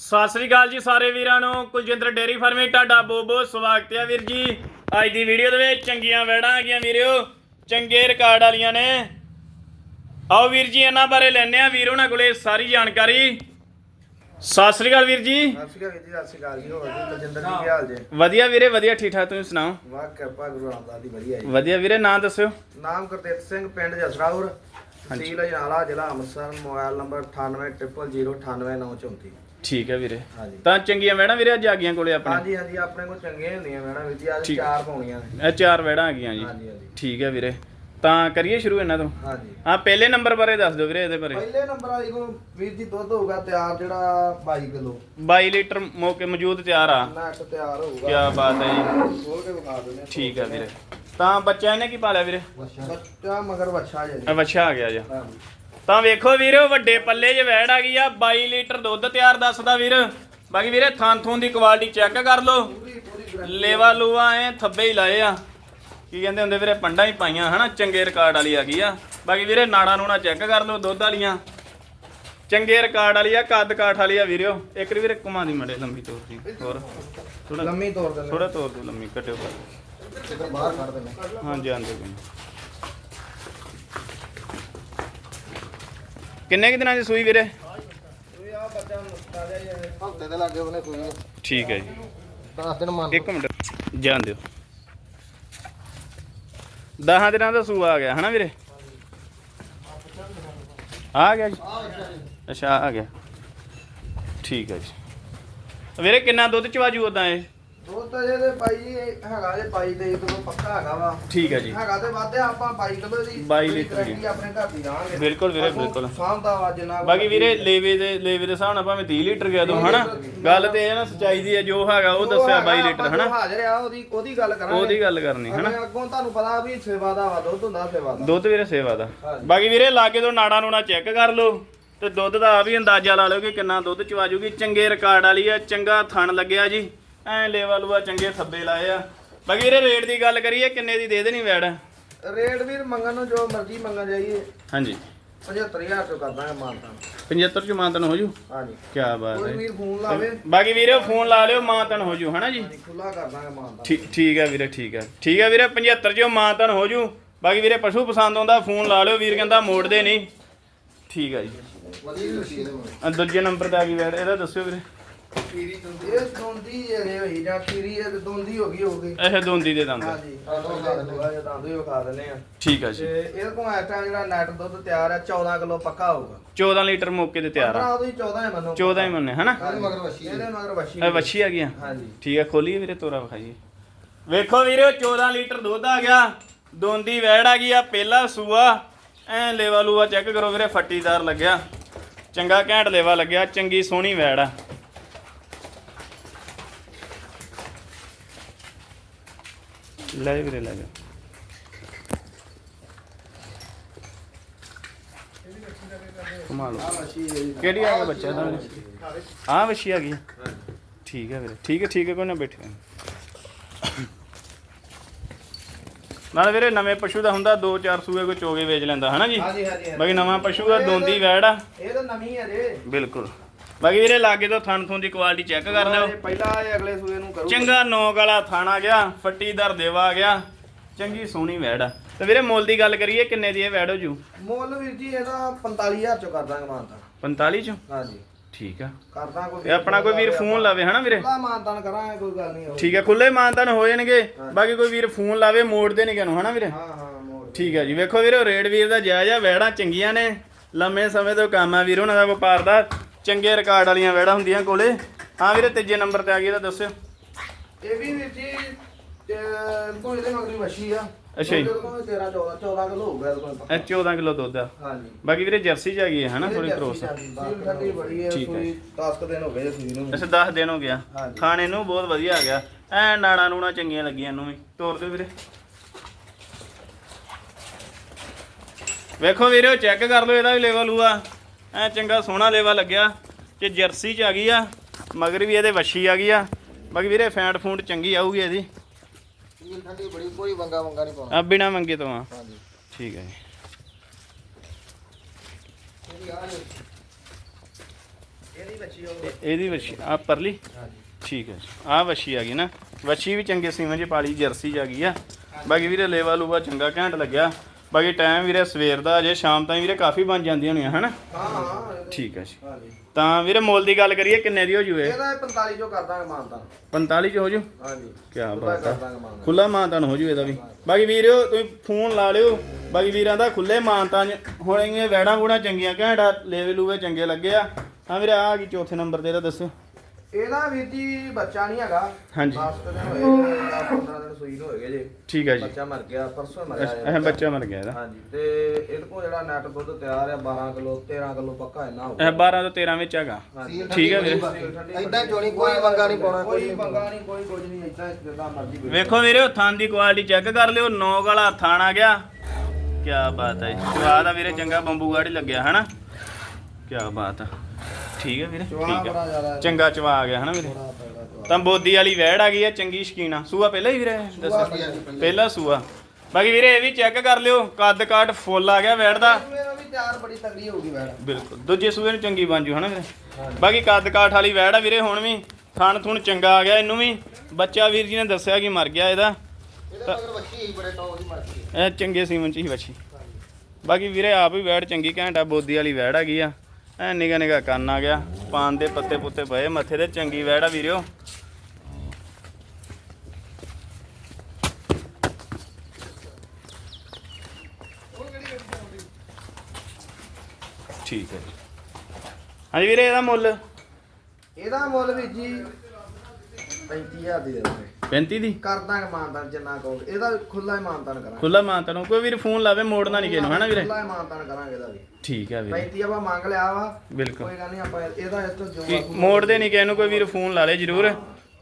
ਸਤਿ ਸ੍ਰੀ ਅਕਾਲ ਜੀ ਸਾਰੇ ਵੀਰਾਂ ਨੂੰ। ਕੁਲਜਿੰਦਰ ਡੇਰੀ ਫਾਰਮਿੰਗ ਤੁਹਾਡਾ ਬਹੁਤ ਬਹੁਤ ਸਵਾਗਤ ਹੈ ਵੀਰ ਜੀ। ਅੱਜ ਦੀ ਵੀਡੀਓ ਦੇ ਵਿੱਚ ਚੰਗੀਆਂ ਵੈੜਾਂ ਆ ਗਈਆਂ ਵੀਰਿਓ ਚੰਗੇ ਰਿਕਾਰਡ ਵਾਲੀਆਂ ਨੇ। ਆਓ ਵੀਰ ਜੀ ਇਹਨਾਂ ਬਾਰੇ ਲੈਣੇ ਆ ਵੀਰ ਉਹਨਾਂ ਕੋਲੇ ਸਾਰੀ ਜਾਣਕਾਰੀ। ਸਤਿ ਸ੍ਰੀ ਅਕਾਲ ਵੀਰ ਜੀ। ਸਤਿ ਸ਼੍ਰੀ ਅਕਾਲ ਜੀ ਸਤਿ ਸ਼੍ਰੀ ਅਕਾਲ ਜੀ ਹੋਰ ਜੀ ਤਜਿੰਦਰ ਜੀ ਕੀ ਹਾਲ ਜੇ? ਵਧੀਆ ਵੀਰੇ ਵਧੀਆ ਠੀਕ ਠਾਕ ਤੁਸੀਂ ਸੁਣਾਓ? ਵਾਹ ਕਿਰਪਾ ਗੁਰੂ ਰਾਮਦਾਸ ਦੀ ਵਧੀਆ ਜੀ ਵਧੀਆ ਵੀਰੇ ਨਾਂ ਦੱਸਿਓ। ਨਾਮ ਗੁਰਤੇਜ ਸਿੰਘ ਪਿੰਡ ਜਸਰਾਉਰ। ਤਹਿਸੀਲ ਅਜਨਾਲਾ ਜ਼ਿਲ੍ਹਾ ਅੰਮ੍ਰਿਤਸਰ ਮੋਬਾਈਲ ਨੰਬਰ 9800098934 ਠੀਕ ਹੈ ਵੀਰੇ। ਹਾਂਜੀ। ਤਾਂ ਚੰਗੀਆਂ ਵੈੜਾਂ ਵੀਰੇ ਅੱਜ ਆ ਗਈਆਂ ਕੋਲੇ ਆਪਣੇ? ਹਾਂਜੀ ਹਾਂਜੀ ਆਪਣੇ ਕੋਲ ਚੰਗੀਆਂ ਹੁੰਦੀਆਂ ਮੈਡਮ ਵੀਰ ਜੀ। ਅੱਜ ਠੀਕ। ਚਾਰ ਪਾਉਣੀਆਂ ਨੇ। ਇਹ ਚਾਰ ਵੈੜਾਂ ਆ ਗਈਆਂ ਜੀ। ਹਾਂਜੀ ਹਾਂਜੀ। ਠੀਕ ਹੈ ਵੀਰੇ। ਤਾਂ ਕਰੀਏ ਸ਼ੁਰੂ ਇਹਨਾਂ ਤੋਂ? ਹਾਂਜੀ। ਹਾਂ ਪਹਿਲੇ ਨੰਬਰ ਬਾਰੇ ਦੱਸ ਦਿਓ ਵੀਰੇ ਇਹਦੇ ਬਾਰੇ। ਪਹਿਲੇ ਨੰਬਰ ਵਾਲੀ ਕੋ ਵੀਰ ਜੀ ਦੁੱਧ ਹੋਊਗਾ ਤਿਆਰ ਜਿਹੜਾ 22 ਕਿਲੋ। 22 ਲੀਟਰ ਮੌਕੇ ਮੌਜੂਦ ਤਿਆਰ ਆ। ਨੈਟ ਤਿਆਰ ਹੋਊਗਾ। ਕੀ ਬਾਤ ਹੈ ਜੀ। ਖੋਲ ਕੇ ਵਿਖਾ ਦਿੰਦੇ ਹਾਂ। ਠੀਕ ਹੈ ਵੀਰੇ। ਤਾਂ ਬੱਚਾ ਇਹਨੇ ਕੀ ਪਾਲਿਆ ਵੀਰੇ? ਬੱਚਾ। ਮਗਰ ਵੱਛਾ ਜੇ। ਬੱਚਾ ਆ ਗਿਆ ਜੀ। ਤਾਂ ਵੇਖੋ ਵੀਰੇ ਵੱਡੇ ਪੱਲੇ 'ਚ ਵੈੜ ਆ ਗਈ ਆ 22 ਲੀਟਰ ਦੁੱਧ ਤਿਆਰ ਦੱਸਦਾ ਵੀਰ। ਬਾਕੀ ਵੀਰੇ ਥਾਂ ਥੂੰ ਦੀ ਕੁਆਲਿਟੀ ਚੈੱਕ ਕਰ ਲਓ। ਪੂਰੀ ਪੂਰੀ guarantee ਲੇਵਾ ਲੂਆ ਐ ਥੱਬੇ ਹੀ ਲਾਏ ਆ। ਕੀ ਕਹਿੰਦੇ ਹੁੰਦੇ ਵੀਰੇ ਪੰਡਾਂ ਹੀ ਪਾਈਆਂ ਹਨਾ? ਚੰਗੇ ਰਿਕਾਰਡ ਵਾਲੀ ਆ ਗਈ ਆ। ਬਾਕੀ ਵੀਰੇ ਨਾੜਾਂ ਨੂੰ ਨਾ ਚੈੱਕ ਕਰ ਲਓ ਦੁੱਧ ਵਾਲੀਆਂ। ਚੰਗੇ ਰਿਕਾਰਡ ਵਾਲੀ ਆ ਕੱਦ ਕਾਠ ਵਾਲੀ ਆ ਵੀਰਿਓ ਇੱਕ ਵਾਰੀ ਵੀਰੇ ਘੁਮਾ ਦੀ ਮੜੇ ਲੰਬੀ ਤੋਰ ਦੀ। ਹੋਰ। ਥੋੜਾ ਲੰਮੀ ਤੋਰ ਦਿੰਦੇ ਥੋੜਾ ਤੋਰ ਦੋ ਲੰਮੀ ਕੱਟਿਓ ਇੱਧਰ ਬਾਹਰ ਕੱਢ ਦਿੰਦੇ ਹਾਂ ਜਾਣਦੇ ਕੋਈ ਕਿੰਨੇ ਕਿ ਦਿਨਾਂ ਦੀ ਸੂਈ ਵੀਰੇ? ਇਹ ਆ ਬੱਚਾ ਤਾਜ਼ਾ ਹੀ ਹੈ ਹਫ਼ਤੇ ਦੇ ਲੱਗੇ ਉਹਨੇ ਕੋਈ ਠੀਕ ਹੈ ਜੀ। 10 ਦਿਨ ਮੰਨ ਇੱਕ ਮਿੰਟ ਜਾਣ ਦਿਓ। 10 ਦਿਨਾਂ ਦਾ ਸੂਆ ਆ ਗਿਆ ਹਨਾ ਵੀਰੇ? ਆ ਗਿਆ ਜੀ? ਅੱਛਾ ਆ ਗਿਆ। ਠੀਕ ਹੈ ਜੀ। ਵੀਰੇ ਕਿੰਨਾ ਦੁੱਧ ਚਵਾਜੂ ਉਦਾਂ ਇਹ? ਦੁੱਧ ਇਹਦੇ ਭਾਈ ਜੀ ਹੈਗਾ ਜੇ 22 ਤੇ ਕਿਲੋ ਪੱਕਾ ਹੈਗਾ ਵਾ। ਠੀਕ ਹੈ ਜੀ। ਹੈਗਾ ਤੇ ਵਾਧੇ ਆਪਾਂ 22 ਕਿਲੋ ਦੀ 22 ਲੀਟਰ ਦੀ। guarantee ਆਪਣੇ ਘਰ ਦੀ ਰਾਂਗੇ ਬਿਲਕੁਲ ਵੀਰੇ, ਬਿਲਕੁਲ। ਸਾਂਭਦਾ ਵਾ ਜਿੰਨਾ ਬਾਕੀ ਵੀਰੇ ਲੇਵੇ ਦੇ ਲੇਵੇ ਦੇ ਹਿਸਾਬ ਨਾਲ ਭਾਵੇਂ 30 ਲੀਟਰ ਗਿਆ ਦੋ ਹਨਾ? ਗੱਲ ਤੇ ਇਹ ਨਾ ਸਚਾਈ ਦੀ ਹੈ ਜੋ ਹੈਗਾ ਉਹ ਦੱਸਿਆ 22 ਲੀਟਰ ਆਪਾਂ ਜੋ ਹਨਾ? ਹਾਜ਼ਰ ਆ ਉਹਦੀ ਉਹਦੀ ਗੱਲ ਕਰਾਂਗੇ। ਉਹਦੀ ਗੱਲ ਕਰਨੀ ਹਨਾ? ਅਗਲੇ ਅੱਗੋਂ ਤੁਹਾਨੂੰ ਪਤਾ ਵੀ ਸੇਵਾ ਦਾ ਵਾ ਦੁੱਧ ਹੁੰਦਾ ਸੇਵਾ ਦਾ। ਦੁੱਧ ਵੀਰੇ ਸੇਵਾ ਦਾ। ਹਾਂਜੀ। ਬਾਕੀ ਵੀਰੇ ਲਾਗੇ ਤੋਂ ਨਾੜਾ ਨੂਣਾ ਚੈੱਕ ਕਰ ਲਓ ਤੇ ਦੁੱਧ ਦਾ ਆ ਵੀ ਅੰਦਾਜ਼ਾ ਲਾ ਲਓ ਕਿ ਕਿੰਨਾ ਦੁੱਧ ਚਵਾ ਜੂਗੀ ਚੰਗੇ ਰਿਕਾਰਡ ਵਾਲੀ ਆ ਚੰਗਾ ਥਣ ਲੱਗਿਆ ਜੀ। ਐ ਲੇਵਲ ਲੂਆ ਚੰਗੇ ਥੱਬੇ ਲਾਏ ਆ। ਬਾਕੀ ਵੀਰੇ ਰੇਟ ਦੀ ਗੱਲ ਕਰੀਏ ਕਿੰਨੇ ਦੀ ਦੇ ਦੇਣੀ ਵੈੜ? ਰੇਟ ਵੀਰ ਮੰਗਣ ਨੂੰ ਜੋ ਮਰਜ਼ੀ ਮੰਗਾ ਜਾਈਏ। ਹਾਂਜੀ। 75000 ਤੋਂ ਕਰਦਾਂਗੇ ਮਾਨਤਾ 75 ਚ ਮਾਨਤਨ ਹੋ ਜੂ? ਹਾਂਜੀ। ਕੀ ਬਾਤ ਕੋਈ ਹੈ। ਵੀਰ ਫੋਨ ਲਾਵੇ ਬਾਕੀ ਵੀਰੇ ਫੋਨ ਲਾ ਲਿਓ ਮਾਨਤਨ ਹੋ ਜੂ ਹਨਾ ਜੀ? ਹਾਂਜੀ ਖੁੱਲਾ ਠੀਕ ਠੀਕ ਹੈ ਵੀਰੇ ਠੀਕ ਹੈ ਠੀਕ ਹੈ ਵੀਰੇ 75 ਚ ਮਾਨਤਨ ਹੋ ਜੂ। ਬਾਕੀ ਵੀਰੇ ਪਸ਼ੂ ਪਸੰਦ ਆਉਂਦਾ ਫੋਨ ਲਾ ਲਿਓ ਵੀਰ ਕਹਿੰਦਾ ਮੋੜਦੇ ਨਹੀਂ। ਠੀਕ ਹੈ ਜੀ। ਵਧੀਆ ਲੱਗੀ ਇਹਦੇ ਮਗਰ ਆ ਦੂਜੇ ਨੰਬਰ ਤੇ ਆ ਗਈ ਵੈੜ ਇਹਦਾ ਦੱਸਿਓ ਵੀਰੇ। ਇਹ ਦੋਂਦੀ ਜੇ ਹੋਈ ਜਾਂ ਖੀਰੀ ਇਹ ਦੋਂਦੀ ਹੋ ਗਈ ਹੋਊਗੀ ਇਹ ਦੋਂਦੀ ਦੇ ਦੰਦ। ਹਾਂਜੀ। ਆਹ ਥੋੜਾ ਜਿਹਾ ਦੰਦ ਵੀ ਵਿਖਾ ਦਿੰਦੇ ਆ। ਠੀਕ ਹੈ ਜੀ। ਤੇ ਇਹਦੇ ਕੋਲ ਇਸ ਟਾਈਮ ਜਿਹੜਾ ਨੈਟ ਦੁੱਧ ਤਿਆਰ ਹੈ 14 ਕਿਲੋ ਪੱਕਾ ਹੋਊਗਾ। 14 ਲੀਟਰ ਮੌਕੇ ਤੇ ਤਿਆਰ ਆ। 15 ਉਹਦੀ 14 ਹੈ ਮੰਨੋ। 14 ਹੀ ਮੰਨੇ ਹਨਾ? ਇਹਦੇ ਮਗਰ ਵਸ਼ੀ ਇਹਦੇ ਮਗਰ ਵਸ਼ੀ ਇਹ ਵੱਛੀ ਆ ਗਈਆਂ? ਹਾਂਜੀ। ਠੀਕ ਹੈ ਖੋਲੀਏ ਵੀਰੇ ਤੋਰਾ ਵਿਖਾਈਏ। ਵੇਖੋ ਵੀਰੇ 14 ਲੀਟਰ ਦੁੱਧ ਆ ਗਿਆ। ਦੋਂਦੀ ਵੈੜ ਆ ਗਈ ਆ ਪਹਿਲਾ ਸੂਆ। ਐ ਲੇਵਾ ਲੂਆ ਚੈੱਕ ਕਰੋ ਵੀਰੇ ਫੱਟੀਦਾਰ ਲੱਗਿਆ। ਚੰਗਾ ਘੈਂਟ ਲੇਵਾ ਲੱਗਿਆ ਚੰਗੀ ਸੋਹਣੀ ਵੈੜ ਆ। ਲੈ ਵੀਰੇ ਲੈ ਜਾ। ਕਮਾਲ ਹੈ। ਕਿਹੜੀ ਆ ਗਿਆ ਬੱਚਾ ਦਾ ਆ ਵਸ਼ੀ ਆ ਗਈ ਠੀਕ ਹੈ ਵੀਰੇ ਠੀਕ ਹੈ ਠੀਕ ਹੈ ਕੋਈ ਨਾ ਬੈਠੇ ਨਾਲ ਵੀਰੇ ਨਵੇਂ ਪਸ਼ੂ ਦਾ ਹੁੰਦਾ 2-4 ਸੂਏ ਕੋਈ ਚੋਗੇ ਵੇਚ ਲੈਂਦਾ ਹਨਾ ਜੀ? ਹਾਂਜੀ ਹਾਂਜੀ ਹਾਂਜੀ। ਬਾਕੀ ਨਵਾਂ ਪਸ਼ੂ ਦਾ ਦੋਂਦੀ ਵੈੜ ਆ। ਇਹ ਤਾਂ ਨਵੀਂ ਹੈ ਜੇ। ਬਿਲਕੁਲ। ਬਾਕੀ ਵੀਰੇ ਲਾਗੇ ਤੋਂ ਥਣ ਥੁਣ ਦੀ ਕੁਆਲਿਟੀ ਚੈੱਕ ਕਰ ਲਿਓ। ਪਹਿਲਾਂ ਇਹ ਅਗਲੇ ਸੂਏ ਨੂੰ ਕਰੂ ਚੰਗਾ ਨੋਕ ਵਾਲਾ ਥਣ ਆ ਗਿਆ ਫੱਟੀਦਾਰ ਦੇਵਾ ਆ ਗਿਆ। ਚੰਗੀ ਸੋਹਣੀ ਵੈੜ ਆ। ਤੇ ਵੀਰੇ ਮੁੱਲ ਦੀ ਗੱਲ ਕਰੀਏ ਕਿੰਨੇ ਦੀ ਇਹ ਵੈੜ ਹੋ ਜੂ? ਮੁੱਲ ਵੀਰ ਜੀ ਇਹਦਾ 45000 ਚੋਂ ਕਰ ਦਾਂਗੇ ਮਾਨਤਾ। 45 ਚੋਂ? ਹਾਂਜੀ। ਠੀਕ ਆ। ਕਰਦਾ ਕੋਈ ਇਹ ਆਪਣਾ ਕੋਈ ਵੀਰ ਫੋਨ ਲਾਵੇ ਹਨਾ ਵੀਰੇ? ਲਾ ਮਾਨਤਾਨ ਕਰਾਂਗੇ ਕੋਈ ਗੱਲ ਨਹੀਂ ਠੀਕ ਹੈ ਖੁੱਲੇ ਮਾਨਤਾਨ ਹੋ ਜਾਣਗੇ। ਬਾਕੀ ਕੋਈ ਵੀਰ ਫੋਨ ਲਾਵੇ ਮੋੜਦੇ ਨਹੀਂ ਕਿਨੂੰ ਹਨਾ ਵੀਰੇ? ਹਾਂ ਹਾਂ ਮੋੜ ਠੀਕ ਹੈ ਜੀ। ਵੇਖੋ ਵੀਰੇ ਰੇਡ ਵੀਰ ਦਾ ਜਾਇਜ਼ ਆ ਵੈੜਾਂ ਚੰਗੀਆਂ ਨੇ। ਲੰਮੇ ਸਮੇਂ ਤੋਂ ਕੰਮ ਆ ਵੀਰ ਉਹਨਾਂ ਦਾ ਵਪਾਰ ਦਾ। ਚੰਗੇ ਰਿਕਾਰਡ ਵਾਲੀਆਂ ਵੈੜਾਂ ਹੁੰਦੀਆਂ ਕੋਲੇ। ਹਾਂ ਵੀਰੇ ਤੀਜੇ ਨੰਬਰ ਤੇ ਆ ਗਈ ਇਹਦਾ ਦੱਸਿਓ। ਇਹ ਵੀ ਵੀਰ ਜੀ ਕੋਈ ਇਹਦੇ ਮਗਰੀ ਵਸ਼ੀ ਆ। ਅੱਛਾ ਜੀ। ਦੁੱਧ ਕੋਈ 13 14 14 ਕਿਲੋ ਹੋਊਗਾ ਇਹਦੇ ਕੋਲ ਪੱਕਾ। ਇਹ 14 ਕਿਲੋ ਦੁੱਧ ਆ। ਹਾਂਜੀ। ਬਾਕੀ ਵੀਰੇ ਜਰਸੀ ਚ ਆ ਗਈ ਹੈ ਹਨਾ ਥੋੜੀ ਕ੍ਰੋਸ ਸੀਲ ਠੰਡੀ ਬੜੀ ਹੈ ਠੀਕ ਹੈ। ਕੋਈ 10 ਕੁ ਦਿਨ ਹੋ ਗਏ ਸੀ ਨੂੰ ਅੱਛਾ 10 ਦਿਨ ਹੋ ਗਿਆ। ਹਾਂਜੀ। ਖਾਣੇ ਨੂੰ ਬਹੁਤ ਵਧੀਆ ਆ ਗਿਆ। ਐ ਨਾਣਾ ਨੂਣਾ ਚੰਗੀਆਂ ਲੱਗੀਆਂ ਇਹਨੂੰ ਵੀ। ਤੋਰ ਦਿਓ ਵੀਰੇ। ਵੇਖੋ ਵੀਰੇ ਚੈੱਕ ਕਰ ਲਓ ਇਹਦਾ ਵੀ ਲੈਵਲ ਹੂਆ। ਐ ਚੰਗਾ ਸੋਹਣਾ ਲੈਵਲ ਲੱਗਿਆ ਤੇ ਜਰਸੀ ਚ ਆ ਗਈ ਆ ਮਗਰ ਵੀ ਇਹਦੇ ਵੱਛੀ ਆ ਗਈ ਆ। ਬਾਕੀ ਵੀਰੇ ਫੈਂਟ ਫੂੰਡ ਚੰਗੀ ਆਊਗੀ ਇਹਦੀ। ਠੰਡੀ ਬੜੀ ਕੋਈ ਵੰਗਾ ਵੰਗਾ ਨਹੀਂ ਪਾਉਣਾ। ਆ ਬਿਨਾ ਮੰਗੇ ਤੋਂ ਆ। ਹਾਂਜੀ। ਠੀਕ ਹੈ ਜੀ। ਇਹਦੀ ਜੇ। ਵੱਛੀ ਆ ਪਰਲੀ? ਠੀਕ ਹੈ ਆ ਵੱਛੀ ਆ ਗਈ ਨਾ। ਵੱਛੀ ਵੀ ਚੰਗੇ ਸੀਮਾ ਚ ਪਾਲੀ ਜਰਸੀ ਜਾ ਗਈ ਆ। ਬਾਕੀ ਵੀਰੇ ਲੇਵਾ ਲੂਵਾ ਚੰਗਾ ਘੈਂਟ ਲੱਗਿਆ। ਬਾਕੀ ਟਾਈਮ ਵੀਰੇ ਸਵੇਰ ਦਾ ਅਜੇ ਸ਼ਾਮ ਤਾਈਂ ਵੀਰੇ ਕਾਫੀ ਬਣ ਜਾਂਦੀਆਂ ਹੋਣੀਆਂ ਹਨਾ? ਹਾਂ ਹਾਂ ਇਹਦੀ- ਠੀਕ ਹੈ ਜੀ। ਹਾਂਜੀ। ਤਾਂ ਵੀਰੇ ਮੁੱਲ ਦੀ ਗੱਲ ਕਰੀਏ ਕਿੰਨੇ ਦੀ ਹੋ ਜੂਏ? ਇਹਦਾ 45 ਜੋ ਕਰ ਦਾਂਗੇ ਮਾਨਤਾ 45 ਚ ਹੋ ਜੂ? ਹਾਂਜੀ। ਬਾਤ ਖੁੱਲਾ ਮਾਨਤਾਨ। ਹੋ ਜੂ ਇਹਦਾ ਵੀ। ਬਾਕੀ ਵੀਰਿਓ ਤੁਸੀਂ ਫੋਨ ਲਾ ਲਿਓ। ਬਾਕੀ ਵੀਰਾਂ ਦਾ ਖੁੱਲੇ ਮਾਨਤਾਨ ਹੁਣ ਇਹ ਵੈੜਾਂ ਵੂੜਾਂ ਚੰਗੀਆਂ ਘੈਂਟ ਲੇਵੇ ਲੂਵੇ ਚੰਗੇ ਲੱਗੇ ਆ। ਹਾਂ ਵੀਰੇ ਆ ਕੀ ਚੌਥੇ ਨੰਬਰ ਤੇ ਇਹਦਾ ਦੱਸਿਓ ਇਹਦਾ ਵੀਰ ਜੀ ਬੱਚਾ ਨਹੀਂ ਹੈਗਾ। ਹਾਂਜੀ। 10 ਦਿਨ ਹੋਏ 15 ਦਿਨ ਸੂਈ ਨੂੰ ਹੋਏਗੇ ਜੇ। ਠੀਕ ਹੈ ਜੀ। ਬੱਚਾ ਮਰ ਗਿਆ ਪਰਸੋਂ ਮਰਿਆ ਇਹ ਬੱਚਾ। ਮਰ ਗਿਆ ਇਹਦਾ। ਹਾਂਜੀ ਤੇ ਇਹਦੇ ਕੋਲ ਜਿਹੜਾ ਨੈਟ ਦੁੱਧ ਤਿਆਰ ਆ 12 ਕਿਲੋ 13 ਕਿਲੋ ਪੱਕਾ ਇੰਨਾ ਹੋਊਗਾ। ਇਹ 12 ਤੋਂ 13 ਵਿੱਚ ਹੈਗਾ। ਠੀਕ ਹੈ ਵੀਰੇ। ਏਦਾਂ ਚੋਣੀ ਕੋਈ ਪੰਗਾ ਨਹੀਂ ਪਾਉਣਾ ਕੋਈ ਪੰਗਾ ਨਹੀਂ। ਕੋਈ ਕੁਝ ਨਹੀਂ ਏਦਾਂ ਜਿੱਦਾਂ ਮਰਜ਼ੀ। ਵੇਖੋ ਵੀਰੇ ਥਾਂ ਦੀ ਕੁਆਲਿਟੀ ਚੈੱਕ ਕਰ ਲਿਓ ਨੌਕ ਵਾਲਾ ਥਾਣ ਆ ਗਿਆ। ਕੀ ਬਾਤ ਹੈ ਸਵਾਦ ਆ ਵੀਰੇ ਚੰਗਾ ਬੰਬੂ ਗਾੜੀ ਲੱਗਿਆ ਹਨਾ? ਕੀ ਬਾਤ ਆ। ਠੀਕ ਹੈ ਵੀਰੇ ਚਵਾ ਠੀਕ ਬੜਾ ਹੈ ਜ਼ਿਆਦਾ ਹੈ। ਚੰਗਾ ਚਵਾ ਆ ਗਿਆ ਹਨਾ ਵੀਰੇ? ਬੜਾ ਤਗੜਾ ਚਵਾ। ਤਾਂ ਬੋਦੀ ਵਾਲੀ ਵਹਿੜ ਆ ਗਈ ਆ ਚੰਗੀ ਸ਼ਕੀਨ ਆ। ਸੂਆ ਪਹਿਲਾਂ ਹੀ ਵੀਰੇ ਦੱਸਿਆ ਪਹਿਲਾ ਸੂਆ। ਬਾਕੀ ਵੀਰੇ ਇਹ ਵੀ ਚੈੱਕ ਕਰ ਲਿਓ ਕੱਦ ਕਾਟ ਫੁੱਲ ਆ ਗਿਆ ਵਹਿੜ ਦਾ। ਮੇਰਾ ਵੀ ਤਿਆਰ ਬੜੀ ਤਗੜੀ ਹੋਊਗੀ ਵੈੜ। ਬਿਲਕੁਲ ਦੂਜੇ ਸੂਏ ਨੂੰ ਚੰਗੀ ਬਣ ਜੂ ਹਨਾ ਵੀਰੇ? ਬਾਕੀ ਕੱਦ ਕਾਠ ਵਾਲੀ ਵੈੜ ਆ ਵੀਰੇ ਹੁਣ ਵੀ ਥਣ ਥੁਣ ਚੰਗਾ ਆ ਗਿਆ ਇਹਨੂੰ ਵੀ। ਬੱਚਾ ਵੀਰ ਜੀ ਨੇ ਦੱਸਿਆ ਕਿ ਮਰ ਗਿਆ ਇਹਦਾ। ਇਹਦੇ ਮਗਰ ਬੱਚੀ ਹੀ ਬੜੇ ਟੌਪ ਦੀ ਮਰ ਗਈ ਇਹ ਚੰਗੇ ਸੀਮਨ ਚ ਹੀ ਵੱਛੀ। ਬਾਕੀ ਵੀਰੇ ਆਪ ਵੀ ਵੈੜ ਚੰਗੀ ਘੈਂਟਾ ਬੋਦੀ ਵਾਲੀ ਵੈੜ ਆ ਗਈ ਆ। ਐ ਨਿਗਾ ਨਿਗਾ ਕੰਨ ਆ ਗਿਆ। ਪਾਨ ਦੇ ਪੱਤੇ ਪੁੱਤੇ ਪਏ, ਮੱਥੇ ਤੇ ਚੰਗੀ ਵੈੜ ਆ ਵੀਰਿਓ। ਠੀਕ ਹੈ ਜੀ। ਹਾਂਜੀ ਵੀਰੇ, ਇਹਦਾ ਮੁੱਲ? ਇਹਦਾ ਮੁੱਲ ਵੀ ਜੀ 35000 ਦੀ ਦੇ ਦਾਂਗੇ 35 ਦੀ? ਕਰ ਦਾਂਗੇ ਮਾਨਤਾਨ ਜਿੰਨਾ ਕਹੋਗੇ ਇਹਦਾ ਖੁੱਲਾ ਮਾਨਤਾਨ ਕਰਾਂਗੇ। ਖੁੱਲਾ ਮਾਨਤਾ ਨੂੰ। ਕੋਈ ਵੀਰ ਫੋਨ ਲਾਵੇ ਮੋੜਨਾ ਨਹੀਂ ਕਿਨੂੰ ਹਨਾ ਵੀਰੇ? ਖੁੱਲਾ ਮਾਨਤਾਨ ਕਰਾਂਗੇ ਇਹਦਾ ਵੀ। ਠੀਕ ਹੈ ਵੀਰੇ। 35 ਆਪਾਂ ਮੰਗ ਲਿਆ ਵਾ। ਬਿਲਕੁਲ। ਕੋਈ ਗੱਲ ਨਹੀਂ ਆਪਾਂ ਇਹਦਾ ਇਸ ਤੋਂ ਜੋ ਕਿ ਆਖੂ- ਮੋੜਦੇ ਨਹੀਂ ਕਿਸੇ ਨੂੰ ਕੋਈ ਵੀਰ ਫੋਨ ਲਾ ਲੇ ਜਰੂਰ।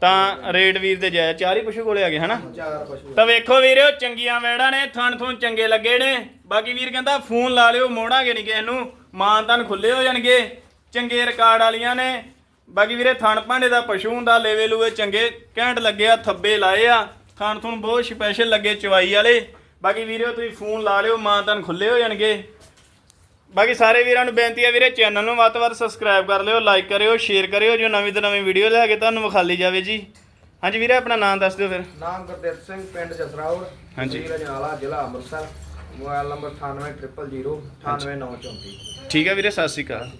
ਤਾਂ ਰੇਟ ਵੀਰ ਦੇ ਜਾਇਜ਼ ਚਾਰ ਹੀ ਪਸ਼ੂ ਕੋਲੇ ਆ ਗਏ ਹਨਾ? ਚਾਰ ਪਸ਼ੂ। ਤਾਂ ਵੇਖੋ ਵੀਰਿਓ ਚੰਗੀਆਂ ਵੈੜਾਂ ਨੇ ਥਣ ਥਣ ਚੰਗੇ ਲੱਗੇ ਨੇ। ਬਾਕੀ ਵੀਰ ਕਹਿੰਦਾ ਫੋਨ ਲਾ ਲਿਓ ਮੋੜਾਂਗੇ ਨਹੀਂ ਕਿਸੇ ਨੂੰ। ਮਾਨ ਤਨ ਖੁੱਲੇ ਹੋ ਜਾਣਗੇ। ਚੰਗੇ ਰਿਕਾਰਡ ਵਾਲੀਆਂ ਨੇ। ਬਾਕੀ ਵੀਰੇ ਥਣ ਭਾਂਡੇ ਦਾ ਪਸ਼ੂ ਹੁੰਦਾ ਲੇਵੇ ਲੂਏ ਚੰਗੇ ਘੈਂਟ ਲੱਗੇ ਆ ਥੱਬੇ ਲਾਏ ਆ। ਥਣ ਥਣ ਬਹੁਤ ਸਪੈਸ਼ਲ ਲੱਗੇ ਚਵਾਈ ਵਾਲੇ। ਬਾਕੀ ਵੀਰਿਓ ਤੁਸੀਂ ਫੋਨ ਲਾ ਲਿਓ ਮਾਨ ਤਨ ਖੁੱਲੇ ਹੋ ਜਾਣਗੇ। ਬਾਕੀ ਸਾਰੇ ਵੀਰਾਂ ਨੂੰ ਬੇਨਤੀ ਹੈ ਵੀਰੇ ਚੈਨਲ ਨੂੰ ਵੱਧ ਵੱਧ ਸਬਸਕ੍ਰਾਈਬ ਕਰ ਲਿਓ ਲਾਈਕ ਕਰਿਓ ਸ਼ੇਅਰ ਕਰਿਓ ਜੋ ਨਵੀਂ ਤੋਂ ਨਵੀਂ ਵੀਡੀਓ ਲੈ ਕੇ ਤੁਹਾਨੂੰ ਵਿਖਾਲੀ ਜਾਵੇ ਜੀ। ਹਾਂਜੀ ਵੀਰੇ ਆਪਣਾ ਨਾਮ ਦੱਸ ਦਿਓ ਫਿਰ। ਨਾਮ ਗੁਰਦੇਵ ਸਿੰਘ ਪਿੰਡ ਜਸਰਾਉਰ ਹਾਂਜੀ। ਅਜਨਾਲਾ ਜ਼ਿਲ੍ਹਾ ਅੰਮ੍ਰਿਤਸਰ। ਮੋਬਾਈਲ ਨੰਬਰ 9800 98934 ਠੀਕ ਹੈ ਵੀਰੇ ਸਤਿ ਸ਼੍ਰੀ ਅਕਾਲ।